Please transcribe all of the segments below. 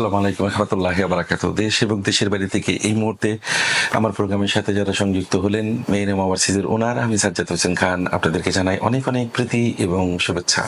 আসসালামু আলাইকুম রহমতুল্লাহ বারাকাত দেশ এবং দেশের বাইরে থেকে এই মুহূর্তে আমার প্রোগ্রামের সাথে যারা সংযুক্ত হলেন মেয়ের ওভারসিজের ওনার আমি সাজ্জাদ হোসেন খান, আপনাদেরকে জানাই অনেক অনেক প্রীতি এবং শুভেচ্ছা।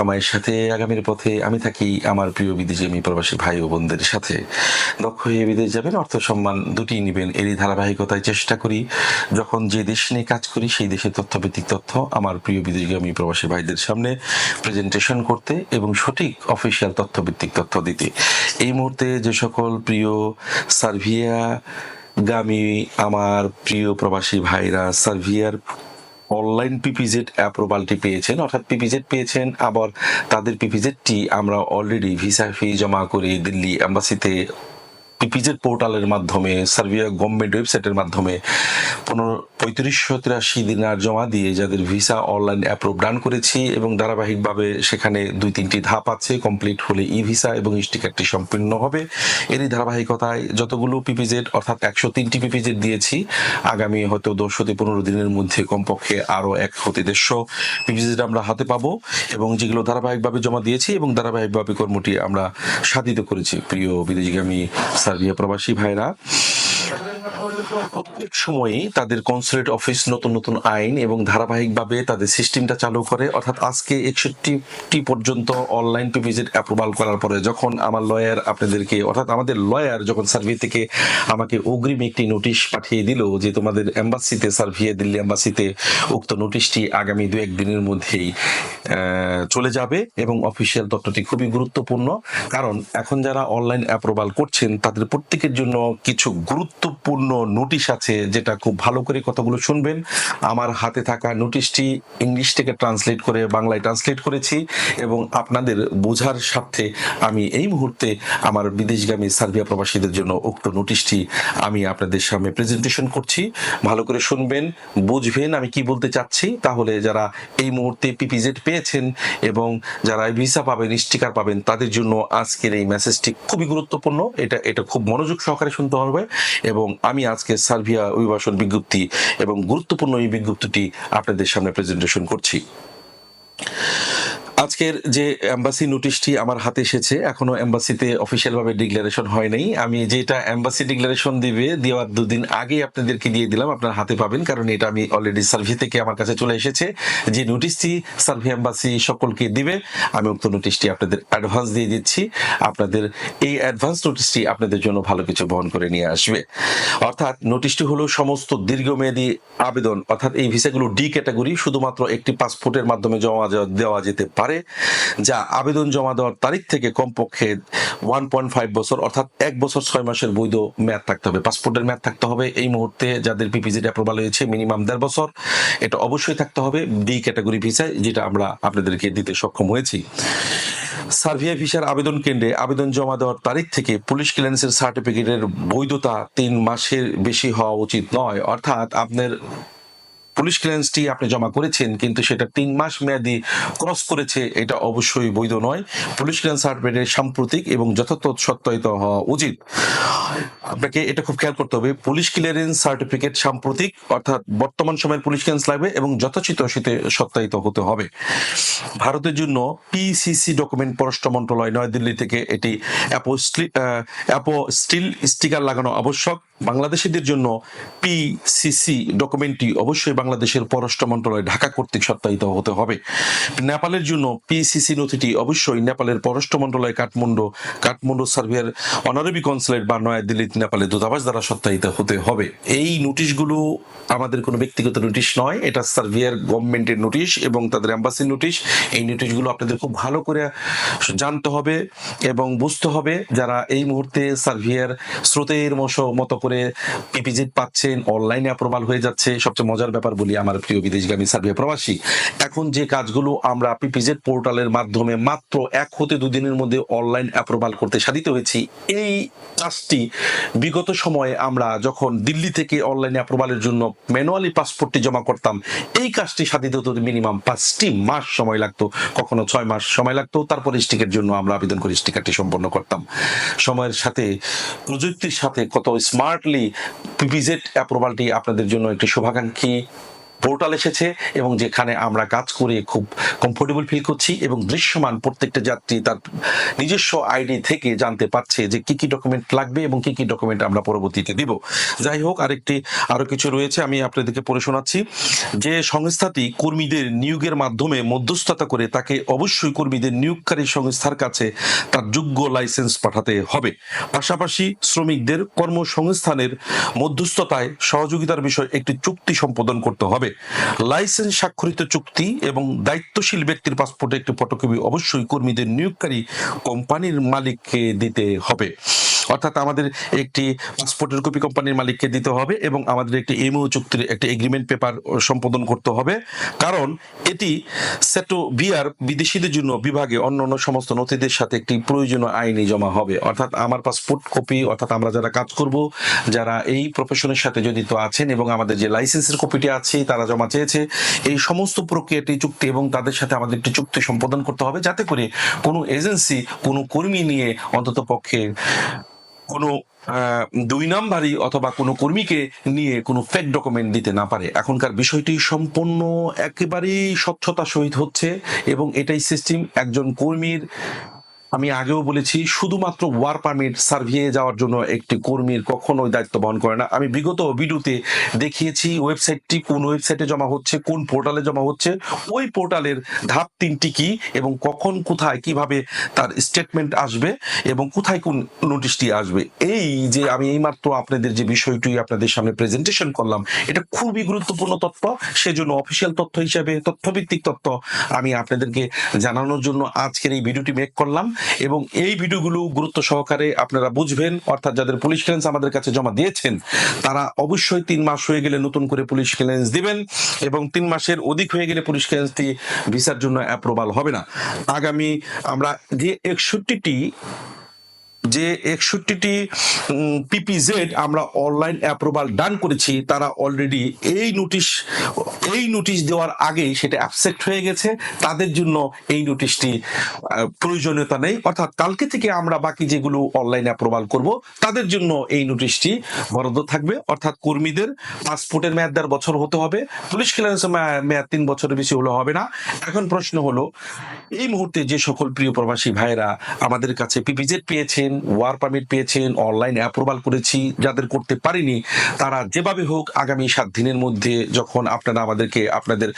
সময়ের সাথে আগামীর পথে আমি থাকি আমার প্রিয় বিদেশি আমি প্রবাসী ভাই ও বোনদের সাথে। দক্ষ হয়ে বিদেশ যাবেন, অর্থ সম্মান দুটি নেবেন, এরই ধারাবাহিকতায় চেষ্টা করি। যখন যে দেশ নিয়ে কাজ করি, সেই দেশের তথ্যভিত্তিক তথ্য আমার প্রিয় বিদেশগামী প্রবাসী ভাইদের সামনে প্রেজেন্টেশন করতে এবং সঠিক অফিসিয়াল তথ্যভিত্তিক তথ্য দিতে। এই মুহূর্তে যে সকল প্রিয় সার্ভিয়া গামী আমার প্রিয় প্রবাসী ভাইরা সার্ভিয়ার অনলাইন পিপিজেড অ্যাপ্রুভালটি পেয়েছেন, অর্থাৎ পিপিজেড পেয়েছেন, আবার তাদের পিপিজেডটি আমরা অলরেডি ভিসা ফি জমা করে দিল্লি অ্যাম্বাসিতে পিপিজেড পোর্টালের মাধ্যমে সার্বিয়া গভর্নমেন্ট ওয়েবসাইটের মাধ্যমে পনেরো পঁয়ত্রিশশো তিরাশি দিনার জমা দিয়ে যাদের ভিসা অনলাইন অ্যাপ্রুভ ডান করেছি এবং ধারাবাহিকভাবে সেখানে দুই তিনটি ধাপ আছে কমপ্লিট হলে ই ভিসা এবং স্টিকারটি সম্পূর্ণ হবে। এরই ধারাবাহিকতায় যতগুলো পিপিজেড অর্থাৎ একশো তিনটি পিপিজেড দিয়েছি, আগামী হয়তো দশ হতে পনেরো দিনের মধ্যে কমপক্ষে আরও এক হতে দেড়শো পিপিজেড আমরা হাতে পাবো এবং যেগুলো ধারাবাহিকভাবে জমা দিয়েছি এবং ধারাবাহিকভাবে কর্মটি আমরা সাধিত করেছি। প্রিয় বিদেশিগামী সার্বিয়া প্রবাসী ভাইরা প্রত্যেক সময়ই তাদের কনসুলেট অফিস নতুন নতুন আইন এবং ধারাবাহিকভাবে তাদের সিস্টেমটা চালু করে, অর্থাৎ আজকে একষট্টি পর্যন্ত অনলাইন পিপিজেড অ্যাপ্রুভাল করার পরে যখন আমার লয়ার আপনাদেরকে, অর্থাৎ আমাদের লয়ার যখন সার্ভি থেকে আমাকে অগ্রিম একটি নোটিশ পাঠিয়ে দিল যে তোমাদের এম্বাসিতে সার্ভিয়ে দিল্লি এম্বাসিতে উক্ত নোটিশটি আগামী দু এক দিনের মধ্যেই চলে যাবে এবং অফিসিয়াল তথ্যটি খুবই গুরুত্বপূর্ণ। কারণ এখন যারা অনলাইন অ্যাপ্রুভাল করছেন, তাদের প্রত্যেকের জন্য কিছু গুরুত্বপূর্ণ নোটিশ আছে যেটা খুব ভালো করে কথাগুলো শুনবেন। আমার হাতে থাকা নোটিশটি ইংলিশ থেকে ট্রান্সলেট করে বাংলায় ট্রান্সলেট করেছি এবং আপনাদের বোঝার স্বার্থে আমি এই মুহূর্তে আমার বিদেশগামী সার্বিয়া প্রবাসীদের জন্য উক্ত নোটিশটি আমি আপনাদের সামনে প্রেজেন্টেশন করছি। ভালো করে শুনবেন, বুঝবেন আমি কি বলতে চাচ্ছি। তাহলে যারা এই মুহূর্তে পিপিজেড পেয়েছেন এবং যারা ভিসা পাবেন স্টিকার পাবেন, তাদের জন্য আজকের এই মেসেজটি খুবই গুরুত্বপূর্ণ। এটা এটা খুব মনোযোগ সহকারে শুনতে হবে এবং আমি আজকে সার্বিয়া অভিবাসন বিজ্ঞপ্তি এবং গুরুত্বপূর্ণ এই বিজ্ঞপ্তিটি আপনাদের সামনে প্রেজেন্টেশন করছি। আজকের যে এম্বাসি নোটিশটি আমার হাতে এসেছে, এখনও এম্বাসিতে অফিসিয়াল ভাবে ডিক্লারেশন হয় নাই। আমি যেটা এম্বাসি ডিক্লারেশন দিবে, দেওয়ার দুদিন আগে আপনাদেরকে দিয়ে দিলাম, আপনার হাতে পাবেন, কারণ এটা আমি অলরেডি সার্ভি থেকে আমার কাছে চলে এসেছে। যে নোটিশটি সার্ভি এম্বাসি সকলকে দিবে, আমি উক্ত নোটিশটি আপনাদের অ্যাডভান্স দিয়ে দিচ্ছি। আপনাদের এই অ্যাডভান্স নোটিশটি আপনাদের জন্য ভালো কিছু বহন করে নিয়ে আসবে। অর্থাৎ নোটিশটি হলো সমস্ত দীর্ঘমেয়াদী আবেদন, অর্থাৎ এই ভিসাগুলো ডি ক্যাটাগরি শুধুমাত্র একটি পাসপোর্টের মাধ্যমে জমা দেওয়া যেতে পারে। যা আবেদন জমা দেওয়ার তারিখ থেকে কমপক্ষে ওয়ান পয়েন্ট ফাইভ বছর, অর্থাৎ এক বছর ছয় মাসের বৈধ মেয়াদ থাকতে হবে। পাসপোর্টের মেয়াদ থাকতে হবে। এই মুহূর্তে যাদের পিপিজিড অ্যাপ্রুভাল হয়েছে মিনিমাম দেড় বছর, এটা অবশ্যই থাকতে হবে ডি ক্যাটাগরি ভিসায় যেটা আমরা আপনাদেরকে দিতে সক্ষম হয়েছি। সার্ভিয়া ভিসার আবেদন কেন্দ্রে আবেদন জমা দেওয়ার তারিখ থেকে পুলিশ ক্লিয়ারেন্সের সার্টিফিকেটের বৈধতা তিন মাসের বেশি হওয়া উচিত নয়। অর্থাৎ আপনার পুলিশ ক্লিয়ারেন্সটি আপনি জমা করেছেন, কিন্তু সেটা তিন মাস মেয়াদি ক্রস করেছে, এটা অবশ্যই বৈধ নয়। পুলিশ ক্লিয়ারেন্স সার্টিফিকেটের সাম্প্রতিক এবং যথাযথ সত্যায়িত হওয়া উচিত। আপনাকে এটা খুব খেয়াল করতে হবে, পুলিশ ক্লিয়ারেন্স সার্টিফিকেট সাম্প্রতিক, অর্থাৎ বর্তমান সময়ের পুলিশ ক্লিয়ারেন্স লাগবে এবং যথোচিত সেতে সত্যায়িত হতে হবে। ভারতের জন্য পিসিসি ডকুমেন্ট পররাষ্ট্র মন্ত্রণালয় নয়াদিল্লি থেকে এটি অ্যাপো অ্যাপো স্টিল স্টিকার লাগানো আবশ্যক। বাংলাদেশিদের জন্য পিসিসি ডকুমেন্টটি অবশ্যই বাংলাদেশের পররাষ্ট্র মন্ত্রণালয় ঢাকা কর্তৃক সত্যায়িত হতে হবে। নেপালের জন্য পিসিসি নথিটি অবশ্যই নেপালের পররাষ্ট্র মন্ত্রণালয় কাঠমান্ডু কাঠমান্ডু সার্ভিয়ার অনারবি কনসুলেট বা নয়াদিল্লি নেপালের দূতাবাস দ্বারা সত্যায়িত হতে হবে। এই নোটিশগুলো আমাদের কোনো ব্যক্তিগত নোটিশ নয়, এটা সার্ভিয়ার গভর্নমেন্টের নোটিশ এবং তাদের অ্যাম্বাসির নোটিশ। এই নোটিশগুলো আপনাদের খুব ভালো করে জানতে হবে এবং বুঝতে হবে যারা এই মুহূর্তে সার্ভিয়ার স্রোতের মতো করে পিপিজেড পাচ্ছেন অনলাইনে অ্যাপ্রুভাল হয়ে যাচ্ছে, সবচেয়ে মজার ব্যাপার বলি আমার প্রিয় বিদেশগামী সার্ভিয়া প্রবাসী। এখন যে কাজগুলো আমরা পিপিজেড পোর্টালের মাধ্যমে মাত্র এক হতে দুদিনের মধ্যে অনলাইন অ্যাপ্রুভাল করতে সাধিত হয়েছি, এই কাজটি বিগত সময়ে আমরা যখন দিল্লি থেকে অনলাইন অ্যাপ্রুভালের জন্য ম্যানুয়ালি পাসপোর্টটি জমা করতাম, এই কাজটি সাধিত হতে মিনিমাম পাঁচটি মাস সময় লাগতো, কখনো ছয় মাস সময় লাগতো। তারপর স্টিকের জন্য আমরা আবেদন করে স্টিকারটি সম্পন্ন করতাম। সময়ের সাথে, প্রযুক্তির সাথে কত স্মার্টলি পিপিজেড অ্যাপ্রুভালটি আপনাদের জন্য একটি শুভাকাঙ্ক্ষী। পোর্টাল এসেছে এবং যেখানে আমরা কাজ করে খুব কমফোর্টেবল ফিল করছি এবং দৃশ্যমান প্রত্যেকটা যাত্রী তার নিজস্ব আইডি থেকে জানতে পারছে যে কি কি ডকুমেন্ট লাগবে এবং কি কি ডকুমেন্ট আমরা পরবর্তীতে দিব। যাই হোক, আরেকটি আরও কিছু রয়েছে, আমি আপনাদেরকে পড়ে শোনাচ্ছি। যে সংস্থাটি কর্মীদের নিয়োগের মাধ্যমে মধ্যস্থতা করে তাকে অবশ্যই কর্মীদের নিয়োগকারী সংস্থার কাছে তার যোগ্য লাইসেন্স পাঠাতে হবে। পাশাপাশি শ্রমিকদের কর্মসংস্থানের মধ্যস্থতায় সহযোগিতার বিষয়ে একটি চুক্তি সম্পাদন করতে হবে। লাইসেন্স স্বাক্ষরিত চুক্তি এবং দায়িত্বশীল ব্যক্তির পাসপোর্টে একটি ফটোকপি অবশ্যই কর্মীদের নিয়োগকারী কোম্পানির মালিককে দিতে হবে। অর্থাৎ আমাদের একটি পাসপোর্টের কপি কোম্পানির মালিককে দিতে হবে এবং আমাদের একটি এমও চুক্তির একটি এগ্রিমেন্ট পেপার সম্পাদন করতে হবে। কারণ এটি সেটো বিআর বিদেশিদের জন্য বিভাগে অন্য অন্য সমস্ত নথিদের সাথে একটি প্রয়োজনীয় আইনি জমা হবে। অর্থাৎ আমার পাসপোর্ট কপি অর্থাৎ আমরা যারা কাজ করব, যারা এই প্রফেশনের সাথে জড়িত আছেন এবং আমাদের যে লাইসেন্সের কপিটি আছে, তারা জমা চেয়েছে, এই সমস্ত প্রক্রিয়াটি চুক্তি এবং তাদের সাথে আমাদের একটি চুক্তি সম্পাদন করতে হবে। যাতে করে কোনো এজেন্সি কোনো কর্মী নিয়ে অন্তত পক্ষে কোনো দুই নাম্বারই অথবা কোনো কর্মীকে নিয়ে কোনো ফেক ডকুমেন্ট দিতে না পারে। এখনকার বিষয়টি সম্পূর্ণ একেবারেই স্বচ্ছতা সহিত হচ্ছে এবং এটাই সিস্টেম একজন কর্মীর আমি আগেও বলেছি, শুধুমাত্র ওয়ার পারমিট সার্ভিয়ে যাওয়ার জন্য একটি কর্মীর কখনোই দায়িত্ব বহন করে না। আমি বিগত ভিডিওতে দেখিয়েছি, ওয়েবসাইটটি কোন ওয়েবসাইটে জমা হচ্ছে, কোন পোর্টালে জমা হচ্ছে, ওই পোর্টালের ধাপ তিনটি কি এবং কখন, কোথায়, কীভাবে তার স্টেটমেন্ট আসবে এবং কোথায় কোন নোটিশটি আসবে। এই যে আমি এইমাত্র আপনাদের যে বিষয়টি আপনাদের সামনে প্রেজেন্টেশন করলাম, এটা খুবই গুরুত্বপূর্ণ তথ্য। সেজন্য অফিসিয়াল তথ্য হিসেবে, তথ্যভিত্তিক তথ্য আমি আপনাদেরকে জানানোর জন্য আজকের এই ভিডিওটি মেক করলাম। এবং এই ভিডিওগুলো গুরুত্ব সহকারে আপনারা বুঝবেন। অর্থাৎ যাদের পুলিশ ক্লিয়ারেন্স আমাদের কাছে জমা দিয়েছেন, তারা অবশ্যই তিন মাস হয়ে গেলে নতুন করে পুলিশ ক্লিয়ারেন্স দিবেন এবং তিন মাসের অধিক হয়ে গেলে পুলিশ ক্লিয়ারেন্সটি ভিসার জন্য অ্যাপ্রুভাল হবে না। আগামী আমরা যে একষট্টিটি যে একষট্টিটি পিপিজেড আমরা অনলাইন অ্যাপ্রুভাল ডান করেছি, তারা অলরেডি এই নোটিশ এই নোটিশ দেওয়ার আগেই সেটা অ্যাবসেক্ট হয়ে গেছে। তাদের জন্য এই নোটিশটি প্রয়োজনীয়তা নেই। অর্থাৎ কালকে থেকে আমরা বাকি যেগুলো অনলাইন অ্যাপ্রুভাল করব, তাদের জন্য এই নোটিশটি বরাদ্দ থাকবে। অর্থাৎ কর্মীদের পাসপোর্টের মেয়াদ দেড় বছর হতে হবে, পুলিশ ক্লিয়ারেন্সের মেয়াদ তিন বছরের বেশি হলে হবে না। এখন প্রশ্ন হলো, এই মুহূর্তে যে সকল প্রিয় প্রবাসী ভাইরা আমাদের কাছে পিপিজেড পেয়েছেন, ওয়ার পারমিট পেয়েছেন অনলাইন অ্যাপ্রুভাল করেছি, যাদের করতে পারিনি, তারা যেভাবে হোক আগামী সাত দিনের মধ্যে যখন আপনারা আমাদেরকে আপনাদের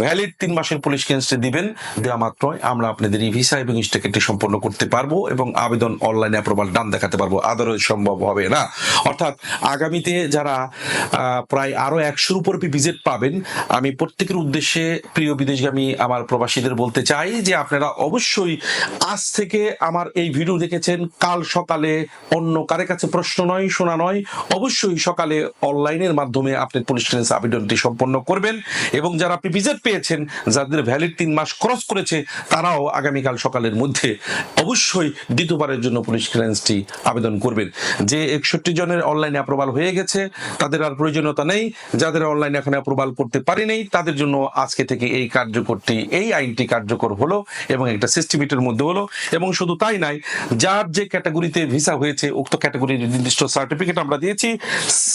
ভ্যালিড তিন মাসের পুলিশ ক্লিয়ারেন্সটি দিবেন দেওয়া মাত্রই আমরা আপনাদের ই ভিসা এবং স্টেকেটটি সম্পন্ন করতে পারব এবং আবেদন অনলাইন অ্যাপ্রুভাল ডান দেখাতে পারব। আদারওয়াইজ সম্ভব হবে না। অর্থাৎ আগামীতে যারা প্রায় আরও একশোর উপর ভিজিট পাবেন, আমি প্রত্যেকের উদ্দেশ্যে প্রিয় বিদেশগামী আমার প্রবাসীদের বলতে চাই যে আপনারা অবশ্যই আজ থেকে আমার এই ভিডিও দেখেছেন, কাল সকালে অন্য কারে কাছে প্রশ্ন নয়, শোনা নয়, অবশ্যই সকালে অনলাইনের মাধ্যমে আপনি পুলিশ ক্লিয়ারেন্স আবেদনটি সম্পন্ন করবেন এবং যারা পিপিজেড পেয়েছেন, যাদের ভ্যালিড তিন মাস ক্রস করেছে, তারাও আগামীকাল সকালের মধ্যে অবশ্যই দ্বিতীয়বারের জন্য পুলিশ ক্লিয়ারেন্সটি আবেদন করবেন। যে একষট্টি জনের অনলাইনে অ্যাপ্রুভাল হয়ে গেছে, তাদের আর প্রয়োজনীয়তা নেই। যাদের অনলাইনে এখন অ্যাপ্রুভাল করতে পারেনি তাদের জন্য আজকে থেকে এই কার্যকরটি, এই আইনটি কার্যকর হলো এবং একটা সিস্টেমেটের মধ্যে হলো এবং শুধু তাই নাই যার যে ক্যাটাগরিতে ভিসা হয়েছে উক্ত ক্যাটাগরির নির্দিষ্ট সার্টিফিকেট আমরা দিয়েছি।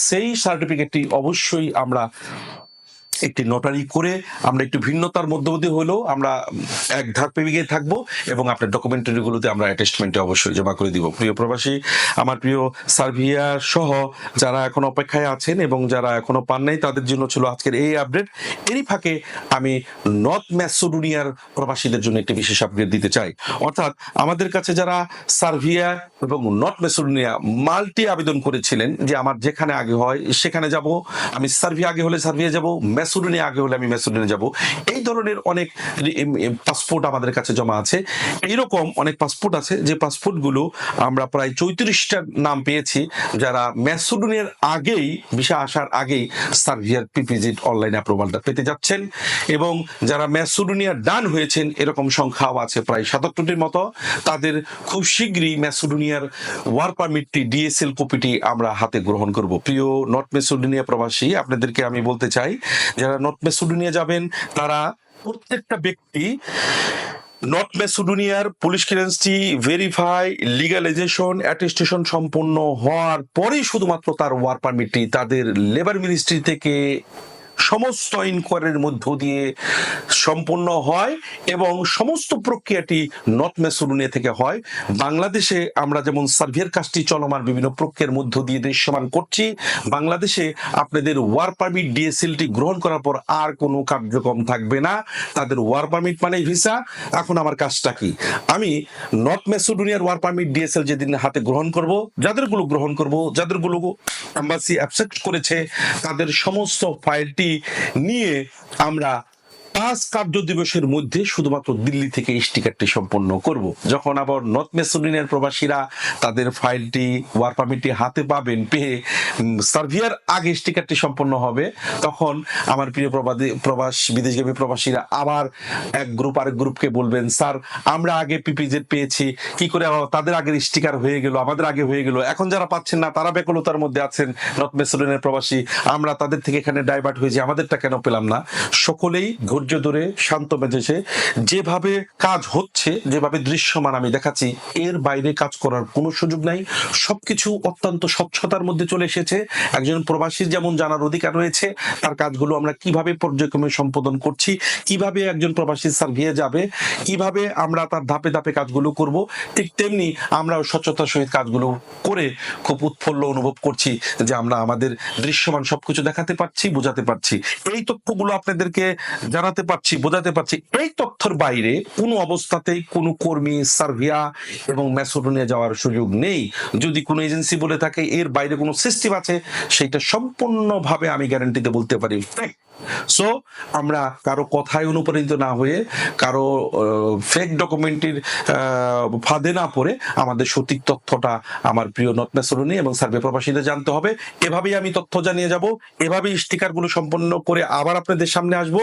সেই সার্টিফিকেটটি অবশ্যই আমরা একটি নোটারি করে আমরা একটু ভিন্নতার মধ্যবর্তী হলেও আমরা এক ধাপ এগিয়ে থাকব এবং আপনার ডকুমেন্টারিগুলোতে আমরা অ্যাটাচমেন্টে অবশ্যই জমা করে দিব। প্রিয় প্রবাসী, আমার প্রিয় সার্ভিয়া সহ যারা এখন অপেক্ষায় আছেন এবং যারা এখনও পান নাই, তাদের জন্য ছিল আজকের এই আপডেট এরই ফাঁকে আমি নর্থ ম্যাসোডোনিয়ার প্রবাসীদের জন্য একটি বিশেষ আপডেট দিতে চাই। অর্থাৎ আমাদের কাছে যারা সার্ভিয়া এবং নর্থ ম্যাসোডোনিয়া মাল্টি আবেদন করেছিলেন যে আমার যেখানে আগে হয় সেখানে যাব, আমি সার্ভিয়া আগে হলে সার্ভিয়া যাব ম্যাসোডোনিয়া আগে হলে আমি ম্যাসোডোনিয়া যাব। এই ধরনের অনেক পাসপোর্ট আমাদের কাছে জমা আছে। এইরকম অনেক পাসপোর্ট আছে, যে পাসপোর্টগুলো আমরা প্রায় চৌত্রিশটা নাম পেয়েছি, যারা ম্যাসোডোনিয়ার আগেই, ভিসা আসার আগেই সার্ভিয়ার পিপিজিট অনলাইন অ্যাপ্রুভালটা পেতে যাচ্ছেন এবং যারা ম্যাসোডোনিয়া ডান হয়েছেন, এরকম সংখ্যাও আছে প্রায় সাতাত্তরটির মতো। তাদের খুব শীঘ্রই ম্যাসোডোনিয়ার ওয়ার পারমিটটি ডিএসএল কপিটি আমরা হাতে গ্রহণ করব। প্রিয় নর্থ মেসোডোনিয়া প্রবাসী, আপনাদেরকে আমি বলতে চাই যারা নর্থ মেসুডুনিয়া যাবেন, তারা প্রত্যেকটা ব্যক্তি নর্থ মেসুডুনিয়ার পুলিশ ক্লিয়ারেন্সটি ভেরিফাই লিগালাইজেশন অ্যাটেস্টেশন সম্পন্ন হওয়ার পরেই শুধুমাত্র তার ওয়ার পারমিটটি তাদের লেবার মিনিস্ট্রি থেকে সমস্ত ইনকোয়ারির মধ্য দিয়ে সম্পন্ন হয় এবং সমস্ত প্রক্রিয়াটি নর্থ মেসোডোনিয়া থেকে হয়। বাংলাদেশে আমরা যেমন সার্ভের কাজটি চলমান বিভিন্ন প্রক্রিয়ার মধ্য দিয়ে দৃশ্যমান করছি, বাংলাদেশে আপনাদের ওয়ার পারমিট ডিএসএলটি গ্রহণ করার পর আর কোনো কার্যক্রম থাকবে না। তাদের ওয়ার পারমিট মানে ভিসা এখন আমার কাজটা কি? আমি নর্থ মেসোডোনিয়ার ওয়ার পারমিট ডিএসএল যেদিন হাতে গ্রহণ করব, যাদেরগুলো গ্রহণ করব, যাদেরগুলো এম্বাসি অ্যাকসেপ্ট করেছে, তাদের সমস্ত ফাইলটি নিয়ে আমরা পাঁচ কার্য দিবসের মধ্যে শুধুমাত্র দিল্লি থেকে স্টিকারটি সম্পন্ন করব। যখন আবার নর্থ মেসোডিনের প্রবাসীরা তাদের ফাইলটি, ওয়ার পারমিটটি হাতে পাবেন, পেয়ে সার্ভিয়ার আগে স্টিকারটি সম্পন্ন হবে, তখন আমার প্রিয় প্রবাদী, প্রবাস, বিদেশগামী প্রবাসীরা আবার এক গ্রুপ আরেক গ্রুপকে বলবেন, স্যার, আমরা আগে পিপিজেড পেয়েছি, কি করে তাদের আগের স্টিকার হয়ে গেল, আমাদের আগে হয়ে গেল, এখন যারা পাচ্ছেন না, তারা বেকলতার মধ্যে আছেন, নর্থ মেসোডিনের প্রবাসী, আমরা তাদের থেকে এখানে ডাইভার্ট হয়েছি আমাদেরটা কেন পেলাম না? সকলেই ধৈর্য ধরে শান্ত মেজেছে যেভাবে কাজ হচ্ছে, যেভাবে দৃশ্যমান আমি দেখাচ্ছি, এর বাইরে কাজ করার কোনো সুযোগ নাই। সবকিছু অত্যন্ত স্বচ্ছতার মধ্যে চলে এসেছে। একজন প্রবাসীর যেমন জানার অধিকার রয়েছে, তার কাজগুলো আমরা কীভাবে পর্যায়ক্রমে সম্পাদন করছি, কীভাবে একজন প্রবাসী সার্ভিয়ে যাবে, কীভাবে আমরা তার ধাপে ধাপে কাজগুলো করব, ঠিক তেমনি আমরাও স্বচ্ছতার সহিত কাজগুলো করে খুব উৎফুল্ল অনুভব করছি যে আমরা আমাদের দৃশ্যমান সবকিছু দেখাতে পারছি, বোঝাতে পারছি। এই তথ্যগুলো আপনাদেরকে জানাতে পারছি, বোঝাতে পারছি, এই তথ্যের বাইরে কোনো অবস্থাতেই কোনো কর্মী সার্ভিয়া এবং ম্যাসোডোনিয়া যাওয়ার সুযোগ নেই। যদি কোনো এজেন্সি বলে থাকে এর বাইরে কোনো সিস্টেম আছে, সেটা সম্পূর্ণভাবে আমি গ্যারান্টিতে বলতে পারি। সো আমরা কারও কথায় অনুপ্রাণিত না হয়ে, কারও ফেক ডকুমেন্টের ফাঁদে না পড়ে আমাদের সঠিক তথ্যটা আমার প্রিয় নট মেসরনি এবং সার্ভে প্রবাসীদের জানতে হবে। এভাবেই আমি তথ্য জানিয়ে যাব, এভাবেই স্টিকারগুলো সম্পন্ন করে আবার আপনাদের সামনে আসব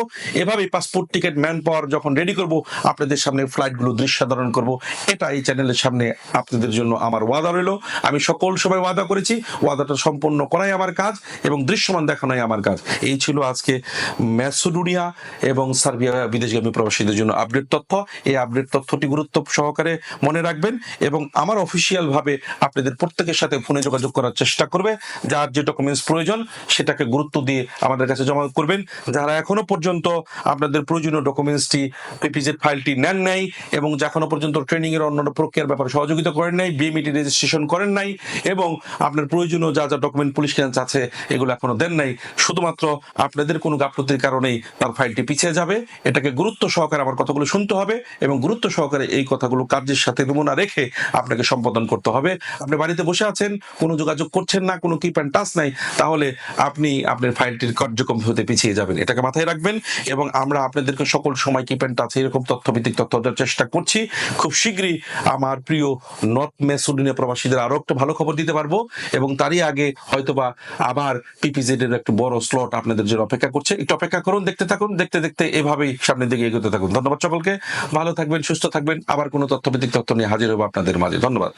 এভাবেই পাসপোর্ট টিকিট ম্যান পাওয়ার যখন রেডি করব, আপনাদের সামনে ফ্লাইটগুলো দৃশ্যাধারণ করব। এটা এই চ্যানেলের সামনে আপনাদের জন্য আমার ওয়াদা রইল। আমি সকল সময় ওয়াদা করেছি, ওয়াদাটা সম্পন্ন করাই আমার কাজ এবং দৃশ্যমান দেখানোই আমার কাজ। এই ছিল আজকে ম্যাসোডোনিয়া এবং সার্বিয়া বিদেশগামী প্রবাসীদের জন্য আপডেট তথ্য। এই আপডেট তথ্যটি গুরুত্ব সহকারে মনে রাখবেন এবং আমার অফিসিয়াল ভাবে আপনাদের প্রত্যেকের সাথে ফোনে যোগাযোগ করার চেষ্টা করবে। যার যে ডকুমেন্টস প্রয়োজন, সেটাকে গুরুত্ব দিয়ে আমাদের কাছে জমা করবেন। যারা এখনও পর্যন্ত আপনাদের প্রয়োজনীয় ডকুমেন্টসটি পিপিজেড ফাইলটি নেন নাই এবং এখনও পর্যন্ত ট্রেনিং এর অন্যান্য প্রক্রিয়ার ব্যাপারে সহযোগিতা করেন নাই বিএমইটি রেজিস্ট্রেশন করেন নাই এবং আপনার প্রয়োজনীয় যা যা ডকুমেন্ট পুলিশ ক্লিয়ারেন্স আছে এগুলো এখনও দেন নাই। শুধুমাত্র আপনাদের কোনো গাফলতির কারণেই তার ফাইলটি পিছিয়ে যাবে। এটাকে গুরুত্ব সহকারে আমার কথাগুলো শুনতে হবে এবং গুরুত্ব সহকারে এই কথাগুলো কার্যের সাথে নমুনা রেখে আপনাকে সম্পাদন করতে হবে। আপনি বাড়িতে বসে আছেন, কোনো যোগাযোগ করছেন না, কোনো কিপ অ্যান্ড টাচ নাই, তাহলে আপনি আপনার ফাইলটির কার্যক্রম হতে পিছিয়ে যাবেন। এটাকে মাথায় রাখবেন এবং আমরা আপনাদেরকে সকল সময় কিপ অ্যান্ড টাচ এরকম তথ্যভিত্তিক তথ্য দেওয়ার চেষ্টা করছি। খুব শীঘ্রই আমার প্রিয় নর্থ মেসোডিনিয়া প্রবাসীদের আরও একটা ভালো খবর দিতে পারব এবং তারই আগে হয়তোবা আবার পিপিজেড এর একটা বড় স্লট আপনাদের জন্য অপেক্ষা করছে। একটু অপেক্ষা করুন, দেখতে থাকুন, দেখতে দেখতে এভাবেই সামনের দিকে এগোতে থাকুন। ধন্যবাদ সকলকে, ভালো থাকবেন, সুস্থ থাকবেন। আবার কোনো তথ্যভিত্তিক তথ্য নিয়ে হাজির হব আপনাদের মাঝে। ধন্যবাদ।